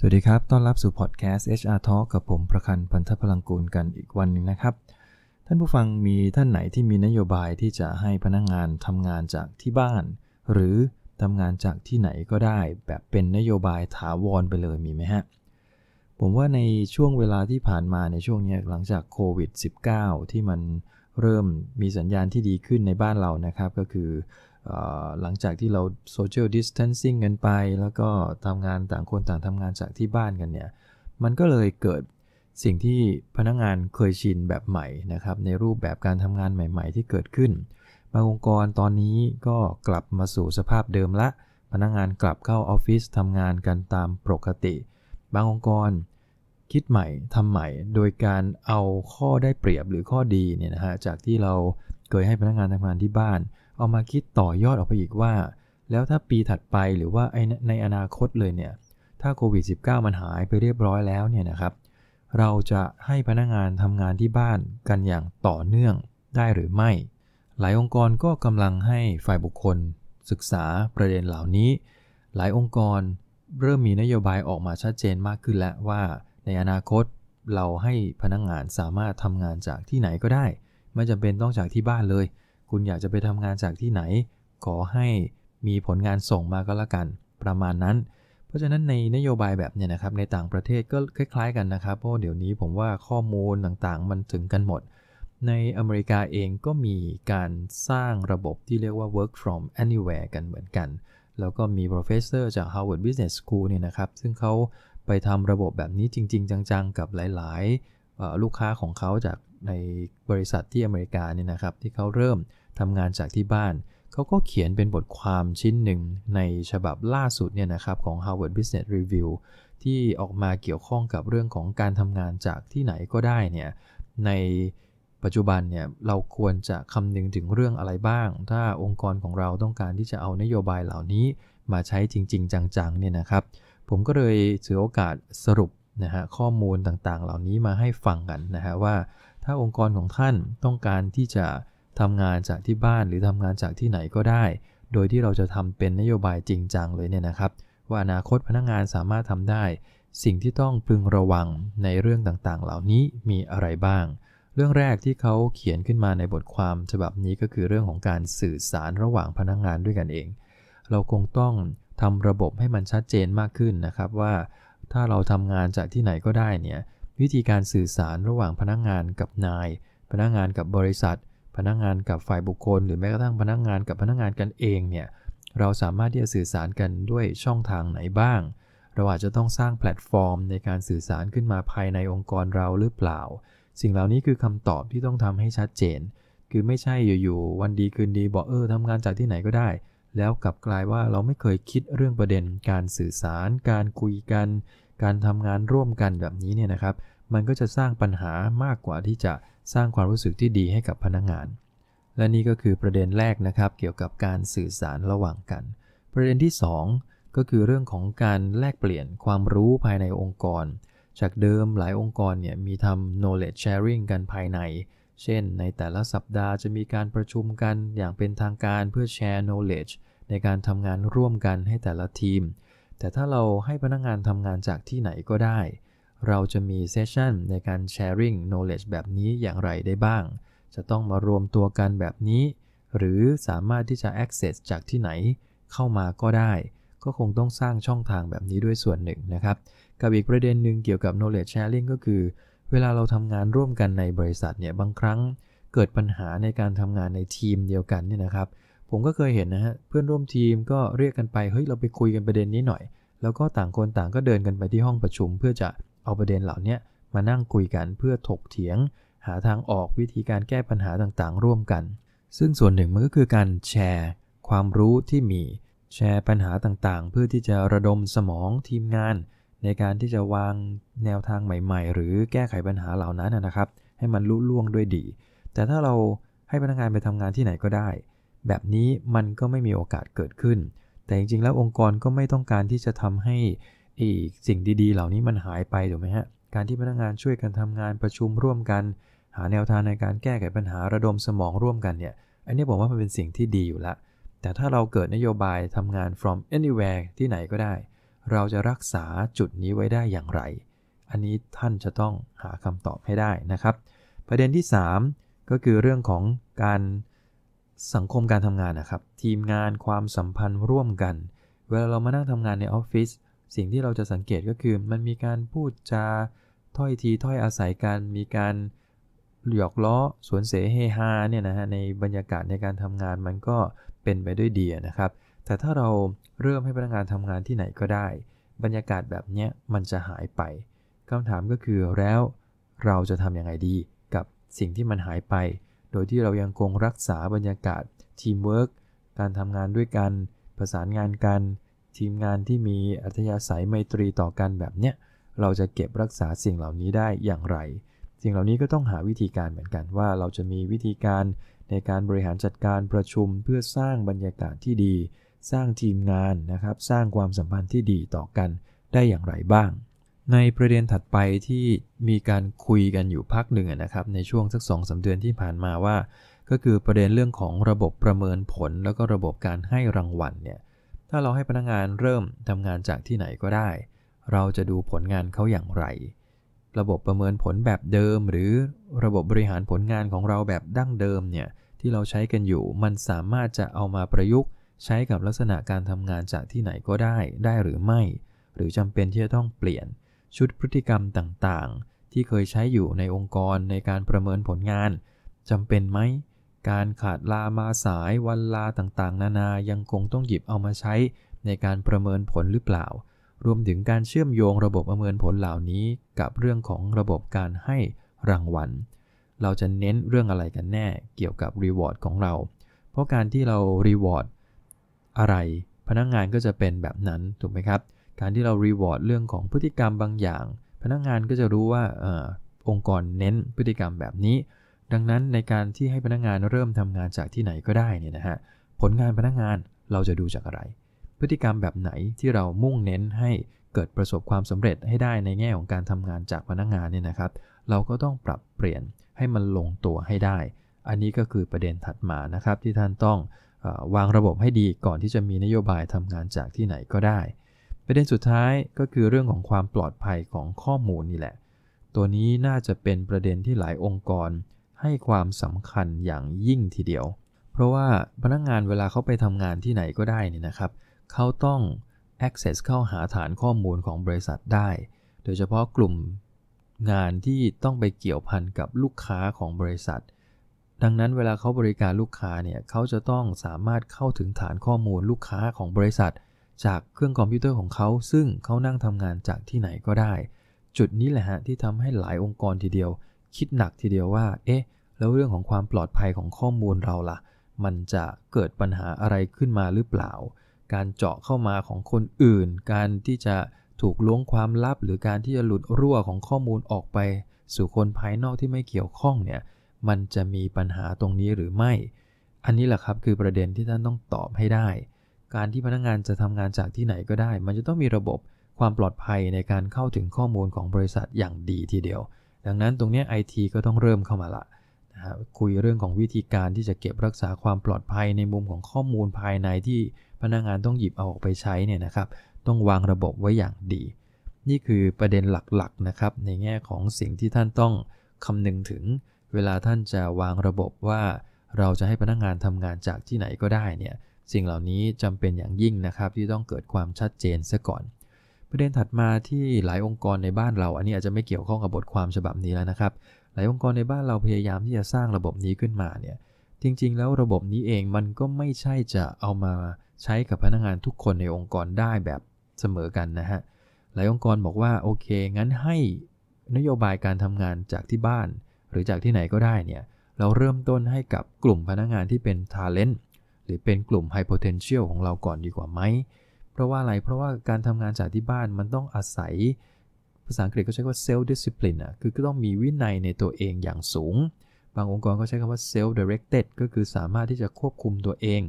สวัสดีครับ ต้อนรับสู่พอดแคสต์ HR Talk กับผมประคันพันธพลังกูลกันอีกวันหนึ่งนะครับ ท่านผู้ฟังมีท่านไหนที่มีนโยบายที่จะให้พนักงงานทำงานจากที่บ้าน หรือทำงานจากที่ไหนก็ได้ แบบเป็นนโยบายถาวรไปเลยมีไหมฮะ ผมว่าในช่วงเวลาที่ผ่านมาในช่วงนี้หลังจากโควิด -19 ที่มันเริ่มมีสัญญาณที่ดีขึ้นในบ้านเรานะครับ ก็คือ หลังจากที่เราโซเชียลดิสเทนซิ่งกันไป แล้วก็ทำงานต่างคนต่างทำงานจากที่บ้านกันเนี่ย มันก็เลยเกิดสิ่งที่พนักงานเคยชินแบบใหม่นะครับ ในรูปแบบการทำงานใหม่ ๆ ที่เกิดขึ้น บางองค์กรตอนนี้ก็กลับมาสู่สภาพเดิมละ พนักงานกลับเข้าออฟฟิศทำงานกันตามปกติ บางองค์กรคิดใหม่ทำใหม่ โดยการเอาข้อได้เปรียบหรือข้อดีเนี่ยนะฮะจากที่เราเคยให้พนักงานทำงานที่บ้าน เอามาคิดต่อยอดออกไปอีกว่า แล้วถ้าปีถัดไปหรือว่าในอนาคตเลยเนี่ย ถ้าโควิด -19 มันหายไปเรียบร้อยแล้วเนี่ยนะครับ เราจะให้พนักงานทำงานที่บ้านกันอย่างต่อเนื่องได้หรือไม่ หลายองค์กรก็กำลังให้ฝ่ายบุคคล ศึกษาประเด็นเหล่านี้ หลายองค์กรเริ่มมีนโยบายออกมาชัดเจนมากขึ้นแล้วว่า ในอนาคตเราให้พนักงงานสามารถทำงานจากที่ไหนก็ได้ ไม่จำเป็นต้องจากที่บ้านเลย คุณอยากจะไปทำงานจากที่ไหน ขอให้มีผลงานส่งมาก็แล้วกัน ประมาณนั้น เพราะฉะนั้นในนโยบายแบบเนี่ยนะครับในต่างประเทศก็คล้ายๆกันนะครับ เพราะเดี๋ยวนี้ผมว่าข้อมูลต่างๆ มันถึงกันหมด ในอเมริกาเองก็มีการสร้างระบบที่เรียกว่า work from anywhere กันเหมือนกัน แล้วก็มี professor จาก Harvard Business School เนี่ยนะครับซึ่งเขาไปทำระบบแบบนี้จริง ๆ จังๆ กับหลาย ๆ ลูกค้าของเขาจาก ในบริษัทที่อเมริกาเนี่ยนะครับ ที่เขาเริ่มทำงานจากที่บ้าน เขาก็เขียนเป็นบทความชิ้นหนึ่งในฉบับล่าสุดเนี่ยนะครับของ Harvard Business Review ที่ออกมาเกี่ยวข้องกับเรื่องของการทำงานจากที่ไหนก็ได้เนี่ยในปัจจุบันเนี่ยเราควรจะคำนึงถึงเรื่องอะไรบ้าง ถ้าองค์กรของเราต้องการที่จะเอานโยบายเหล่านี้มาใช้จริง ๆ จังๆเนี่ยนะครับ ผมก็เลยถือโอกาสสรุปนะฮะข้อมูลต่างๆ เหล่านี้มาให้ฟังกันนะฮะว่า ถ้าองค์กรของท่านต้องการที่จะทำงานจากที่บ้านหรือทำงานจากที่ไหนก็ได้ โดยที่เราจะทำเป็นนโยบายจริงจังเลยเนี่ยนะครับ ว่าอนาคตพนักงงานสามารถทำได้ สิ่งที่ต้องพึงระวังในเรื่องต่างๆ เหล่านี้มีอะไรบ้าง เรื่องแรกที่เขาเขียนขึ้นมาในบทความฉบับนี้ก็คือเรื่องของการสื่อสารระหว่างพนักงงานด้วยกันเอง เราคงต้องทำระบบให้มันชัดเจนมากขึ้นนะครับว่า ถ้าเราทำงานจากที่ไหนก็ได้เนี่ย วิธีการสื่อสารระหว่างพนักงงานกับนาย พนักงงานกับบริษัท พนักงานกับฝ่ายบุคคล หรือแม้กระทั่งพนักงานกับพนักงานกันเองเนี่ยเราสามารถที่จะสื่อสารกันด้วยช่องทางไหนบ้าง เราอาจจะต้องสร้างแพลตฟอร์ม ในการสื่อสารขึ้นมาภายในองค์กรเราหรือเปล่า สิ่งเหล่านี้คือคำตอบที่ต้องทำให้ชัดเจน คือไม่ใช่อยู่ๆวันดีคืนดีบอกเออทำงานจากที่ไหนก็ได้ แล้วกลับกลายว่าเราไม่เคยคิดเรื่องประเด็น การสื่อสาร การคุยกัน การทำงานร่วมกันแบบนี้เนี่ยนะครับ มันก็จะสร้างปัญหามากกว่าที่จะสร้างความรู้สึกที่ดีให้กับพนักงงาน และนี่ก็คือประเด็นแรกนะครับ เกี่ยวกับการสื่อสารระหว่างกัน ประเด็นที่ 2 ก็คือเรื่องของการแลกเปลี่ยนความรู้ภายในองค์กร จากเดิมหลายองค์กรเนี่ยมีทำ knowledge sharing กันภายใน เช่น ในแต่ละสัปดาห์จะมีการประชุมกันอย่างเป็นทางการเพื่อแชร์ knowledge ในการทำงานร่วมกันให้แต่ละทีม แต่ถ้าเราให้พนักงงานทำงานจากที่ไหนก็ได้ เราจะมีเซสชันในการ sharing knowledge แบบนี้อย่างไรได้บ้าง จะต้องมารวมตัวกันแบบนี้ หรือสามารถที่จะ access จากที่ไหนเข้ามาก็ได้ ก็คงต้องสร้างช่องทางแบบนี้ด้วยส่วนหนึ่งนะครับ กับอีกประเด็นหนึ่งเกี่ยวกับ knowledge sharing ก็คือ เวลาเราทำงานร่วมกันในบริษัทเนี่ยบางครั้งเกิดปัญหาในการทำงานในทีมเดียวกันเนี่ยนะครับ ผมก็เคยเห็นนะฮะเพื่อนร่วมทีมก็เรียกกันไปเฮ้ยเราไปคุยกันประเด็นนี้หน่อย แล้วก็ต่างคนต่างก็เดินกันไปที่ห้องประชุม เพื่อจะเอาประเด็นเหล่านี้มานั่งคุยกันเพื่อถกเถียง หาทางออกวิธีการแก้ปัญหาต่างๆ ร่วมกัน ซึ่งส่วนหนึ่งมันก็คือการแชร์ ความรู้ที่มีแชร์ปัญหาต่างๆ เพื่อที่จะระดมสมองทีมงาน ในการที่จะวางแนวทางใหม่ๆ หรือแก้ไขปัญหาเหล่านั้นนะครับ ให้มันลุล่วงด้วยดี แต่ถ้าเราให้พนักงานไปทำงานที่ไหนก็ได้ แบบนี้มันก็ไม่มีโอกาสเกิดขึ้น แต่จริงๆแล้วองค์กรก็ไม่ต้องการที่จะทำให้อีกสิ่งดีๆ เหล่านี้มันหายไปถูกไหมฮะ การที่พนักงานช่วยกันทำงานประชุมร่วมกัน หาแนวทางในการแก้ไขปัญหาระดมสมองร่วมกันเนี่ย อันนี้ผมว่ามันเป็นสิ่งที่ดีอยู่ละ แต่ถ้าเราเกิดนโยบายทำงาน from anywhere ที่ไหนก็ได้ เราจะรักษาจุดนี้ไว้ได้อย่างไร อันนี้ท่านจะต้องหาคำตอบให้ได้นะครับ ประเด็นที่ 3 ก็คือเรื่องของการ สังคมการทำงานนะครับ ทีมงานความสัมพันธ์ร่วมกัน เวลาเรามานั่งทำงานในออฟฟิศสิ่งที่เราจะสังเกตก็คือ มันมีการพูดจาถ้อยทีถ้อยอาศัยกัน มีการหยอกล้อสวนเสเฮฮาเนี่ยนะฮะในบรรยากาศในการทำงานมันก็เป็นไปด้วยดีนะครับ แต่ถ้าเราเริ่มให้พนักงานทำงานที่ไหนก็ได้ บรรยากาศแบบนี้มันจะหายไปคำถามก็คือแล้วเราจะทำยังไงดีกับสิ่งที่มันหายไป โดยที่เรายังคงรักษาบรรยากาศทีมเวิร์กการทำงานด้วยกัน ประสานงานกัน ทีมงานที่มีอัธยาศัยไมตรีต่อกันแบบเนี้ยเราจะเก็บรักษาสิ่งเหล่านี้ได้อย่างไร สิ่งเหล่านี้ก็ต้องหาวิธีการเหมือนกันว่าเราจะมีวิธีการในการบริหารจัดการประชุมเพื่อสร้างบรรยากาศที่ดี สร้างทีมงานนะครับ สร้างความสัมพันธ์ที่ดีต่อกันได้อย่างไรบ้าง ในประเด็นถัดไปที่มีการคุยกันอยู่พักหนึ่งนะครับ ในช่วงสักสองสาเดือนที่ผ่านมาว่า ก็คือประเด็นเรื่องของระบบประเมินผล แล้วก็ระบบการให้รางวัลเนี่ยถ้าเราให้พนักงานเริ่มทำงานจากที่ไหนก็ได้ เราจะดูผลงานเขาอย่างไร ระบบประเมินผลแบบเดิม หรือระบบบริหารผลงานของเราแบบดั้งเดิมเนี่ยที่เราใช้กันอยู่ มันสามารถจะเอามาประยุกต์ ใช้กับลักษณะการทำงานจากที่ไหนก็ได้ได้หรือไม่ หรือจำเป็นที่จะต้องเปลี่ยน ชุดพฤติกรรมต่างๆ ที่เคยใช้อยู่ในองค์กรในการประเมินผลงานจำเป็นไหม การขาดลามาสายวันลาต่างๆ นานายังคงต้องหยิบเอามาใช้ในการประเมินผลหรือเปล่า รวมถึงการเชื่อมโยงระบบประเมินผลเหล่านี้ กับเรื่องของระบบการให้รางวัล เราจะเน้นเรื่องอะไรกันแน่เกี่ยวกับรีวอร์ดของเรา เพราะการที่เรารีวอร์ดอะไรพนักงงานก็จะเป็นแบบนั้นถูกไหมครับ การที่เรารีวอร์ดเรื่องของพฤติกรรมบางอย่าง พนักงงานก็จะรู้ว่าอองค์กรเน้นพฤติกรรมแบบนี้ ดังนั้นในการที่ให้พนักงงานเริ่มทำงานจากที่ไหนก็ได้เนี่ยนะฮะผลงานพนักงงานเราจะดูจากอะไร พฤติกรรมแบบไหนที่เรามุ่งเน้นให้เกิดประสบความสำเร็จให้ได้ในแง่ของการทำงานจากพนักงานเนี่ยนะครับ เราก็ต้องปรับเปลี่ยนให้มันลงตัวให้ได้ อันนี้ก็คือประเด็นถัดมานะครับที่ท่านต้องอวางระบบให้ดีก่อนที่จะมีนโยบายทำงานจากที่ไหนก็ได้ ประเด็นสุดท้ายก็คือเรื่องของความปลอดภัยของข้อมูลนี่แหละ ตัวนี้น่าจะเป็นประเด็นที่หลายองค์กร ให้ความสำคัญอย่างยิ่งทีเดียว เพราะว่าพนักงงานเวลาเขาไปทำงานที่ไหนก็ได้นี่นะครับ เขาต้อง access เข้าหาฐานข้อมูลของบริษัทได้ โดยเฉพาะกลุ่มงานที่ต้องไปเกี่ยวพันกับลูกค้าของบริษัท ดังนั้นเวลาเขาบริการลูกค้าเนี่ยเขาจะต้องสามารถเข้าถึงฐานข้อมูลลูกค้าของบริษัท จากเครื่องคอมพิวเตอร์ของเขา ซึ่งเขานั่งทำงานจากที่ไหนก็ได้ จุดนี้แหละฮะที่ทำให้หลายองค์กรทีเดียว คิดหนักทีเดียวว่า เอ๊ะ แล้วเรื่องของความปลอดภัยของข้อมูลเราล่ะ มันจะเกิดปัญหาอะไรขึ้นมาหรือเปล่า การเจาะเข้ามาของคนอื่น การที่จะถูกล้วงความลับ หรือการที่จะหลุดรั่วของข้อมูลออกไป สู่คนภายนอกที่ไม่เกี่ยวข้องเนี่ย มันจะมีปัญหาตรงนี้หรือไม่ อันนี้แหละครับคือประเด็นที่ท่านต้องตอบให้ได้ การที่พนักงงานจะทำงานจากที่ไหนก็ได้ มันจะต้องมีระบบความปลอดภัยในการเข้าถึงข้อมูลของบริษัทอย่างดีทีเดียว ดังนั้นตรงนี้ไอทีก็ต้องเริ่มเข้ามาละนะคุยเรื่องของวิธีการที่จะเก็บรักษาความปลอดภัยในมุมของข้อมูลภายในที่พนักงานต้องหยิบเอาออกไปใช้เนี่ยนะครับ ต้องวางระบบไว้อย่างดี นี่คือประเด็นหลักๆนะครับในแง่ของสิ่งที่ท่านต้องคำนึงถึง เวลาท่านจะวางระบบว่าเราจะให้พนักงานทำงานจากที่ไหนก็ได้เนี่ย สิ่งเหล่านี้จำเป็นอย่างยิ่งนะครับที่ต้องเกิดความชัดเจนซะก่อน ประเด็นถัดมาที่หลายองค์กรในบ้านเรา อันนี้อาจจะไม่เกี่ยวข้องกับบทความฉบับนี้แล้วนะครับ หลายองค์กรในบ้านเราพยายามที่จะสร้างระบบนี้ขึ้นมาเนี่ยจริง ๆ แล้วระบบนี้เองมันก็ไม่ใช่จะเอามาใช้กับพนักงานทุกคนในองค์กรได้แบบเสมอกันนะฮะหลายองค์กรบอกว่าโอเค งั้นให้นโยบายการทำงานจากที่บ้าน หรือจากที่ไหนก็ได้เนี่ยเราเริ่มต้นให้กับกลุ่มพนักงานที่เป็น talent หรือเป็นกลุ่ม high potential ของเราก่อนดีกว่าไหม เพราะว่าอะไร เพราะว่าการทำงานจากที่บ้านมันต้องอาศัย ภาษาอังกฤษก็ใช้ว่า self discipline อะ คือก็ต้องมีวินัยในตัวเองอย่างสูง บางองค์กรก็ใช้คำว่า self directed ก็คือสามารถที่จะควบคุมตัวเอง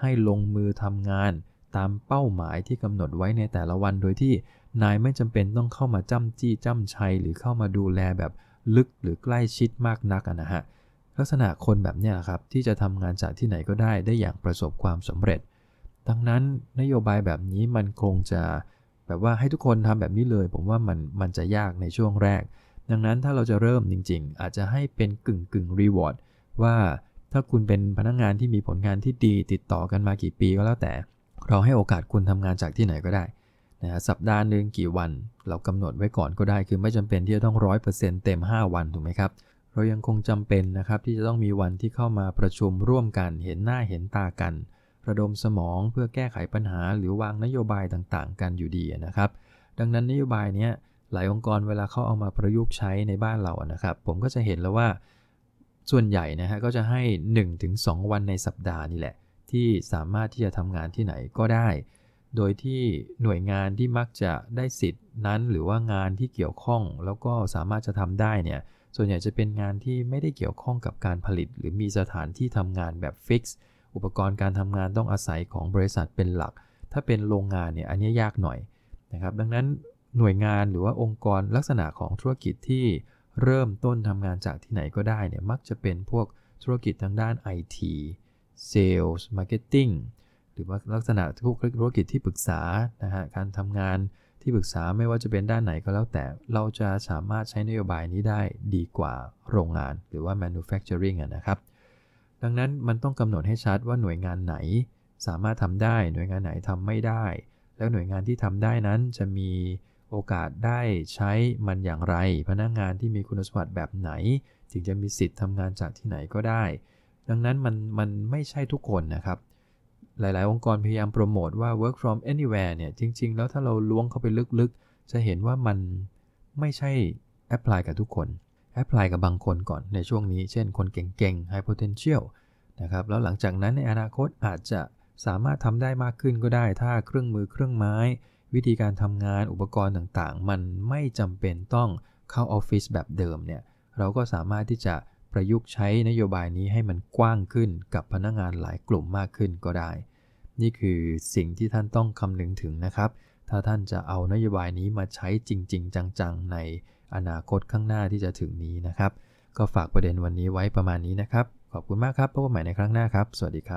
ให้ลงมือทำงานตามเป้าหมายที่กำหนดไว้ในแต่ละวัน โดยที่นายไม่จำเป็นต้องเข้ามาจ้ำจี้จ้ำชัย หรือเข้ามาดูแลแบบลึกหรือใกล้ชิดมากนักนะฮะ ลักษณะคนแบบนี้ครับที่จะทำงานจากที่ไหนก็ได้ได้อย่างประสบความสำเร็จ ดังนั้นนโยบายแบบนี้มันคงจะแบบว่าให้ทุกคนทำแบบนี้เลย ผมว่ามันมันจะยากในช่วงแรก ดังนั้นถ้าเราจะเริ่มจริง ๆ อาจจะให้เป็นกึ่งกึ่งรีวอร์ดว่าถ้าคุณเป็นพนักงงานที่มีผลงานที่ดีติดต่อกันมากี่ปีก็แล้วแต่ เราให้โอกาสคุณทำงานจากที่ไหนก็ได้นะฮะสัปดาห์หนึ่งกี่วัน เรากำหนดไว้ก่อนก็ได้ คือไม่จำเป็นที่จะต้องร้อยเปอร์เซ็นต์เต็ม 5 วันถูกไหมครับ เรายังคงจำเป็นนะครับที่จะต้องมีวันที่เข้ามาประชุมร่วมกันเห็นหน้าเห็นตากัน ระดมสมองเพื่อแก้ไขปัญหาหรือวางนโยบายต่างๆ กันอยู่ดีนะครับ ดังนั้นนโยบายนี้หลายองค์กรเวลาเขาเอามาประยุกต์ใช้ในบ้านเรานะครับ ผมก็จะเห็นแล้วว่าส่วนใหญ่นะฮะก็จะให้ 1-2 วันในสัปดาห์นี่แหละ ที่สามารถที่จะทำงานที่ไหนก็ได้ โดยที่หน่วยงานที่มักจะได้สิทธิ์นั้น หรือว่างานที่เกี่ยวข้อง แล้วก็สามารถจะทำได้เนี่ย ส่วนใหญ่จะเป็นงานที่ไม่ได้เกี่ยวข้องกับการผลิต หรือมีสถานที่ทำงานแบบฟิกซ์อุปกรณ์การทำงานต้องอาศัยของบริษัทเป็นหลัก ถ้าเป็นโรงงานเนี่ยอันนี้ยากหน่อยนะครับ ดังนั้นหน่วยงานหรือว่าองค์กรลักษณะของธุรกิจที่เริ่มต้นทำงานจากที่ไหนก็ได้เนี่ยมักจะเป็นพวกธุรกิจทางด้าน IT Sales Marketing หรือว่าลักษณะทุกธุรกิจที่ปรึกษานะฮะการทำงาน ที่ปรึกษาไม่ว่าจะเป็นด้านไหนก็แล้วแต่เราจะสามารถใช้นโยบายนี้ได้ดีกว่าโรงงานหรือว่า manufacturing นะครับ ดังนั้นมันต้องกำหนดให้ชัดว่าหน่วยงานไหนสามารถทำได้หน่วยงานไหนทำไม่ได้ แล้วหน่วยงานที่ทำได้นั้นจะมีโอกาสได้ใช้มันอย่างไร พนักงงานที่มีคุณสมบัติแบบไหน ถึงจะมีสิทธิ์ทำงานจากที่ไหนก็ได้ ดังนั้นมันมันไม่ใช่ทุกคนนะครับ หลาย ๆ องค์กรพยายามโปรโมทว่า work from anywhere เนี่ย จริง ๆ แล้วถ้าเราล้วงเข้าไปลึก ๆ จะเห็นว่ามันไม่ใช่แอพพลายกับทุกคน แอพพลายกับบางคนก่อนในช่วงนี้ เช่น คนเก่ง ๆ high potential นะครับ แล้วหลังจากนั้นในอนาคตอาจจะสามารถทำได้มากขึ้นก็ได้ ถ้าเครื่องมือเครื่องไม้ วิธีการทำงานอุปกรณ์ต่าง ๆ มันไม่จำเป็นต้องเข้าออฟฟิศแบบเดิมเนี่ย เราก็สามารถที่จะ ประยุกต์ใช้นโยบายนี้ให้มันกว้างขึ้นกับพนักงงานหลายกลุ่มมากขึ้นก็ได้ นี่คือสิ่งที่ท่านต้องคำนึงถึงนะครับ ถ้าท่านจะเอานโยบายนี้มาใช้จริง ๆ จังๆ ในอนาคตข้างหน้าที่จะถึงนี้นะครับ ก็ฝากประเด็นวันนี้ไว้ประมาณนี้นะครับ ขอบคุณมากครับพบกันใหม่ในครั้งหน้าครับ สวัสดีครับ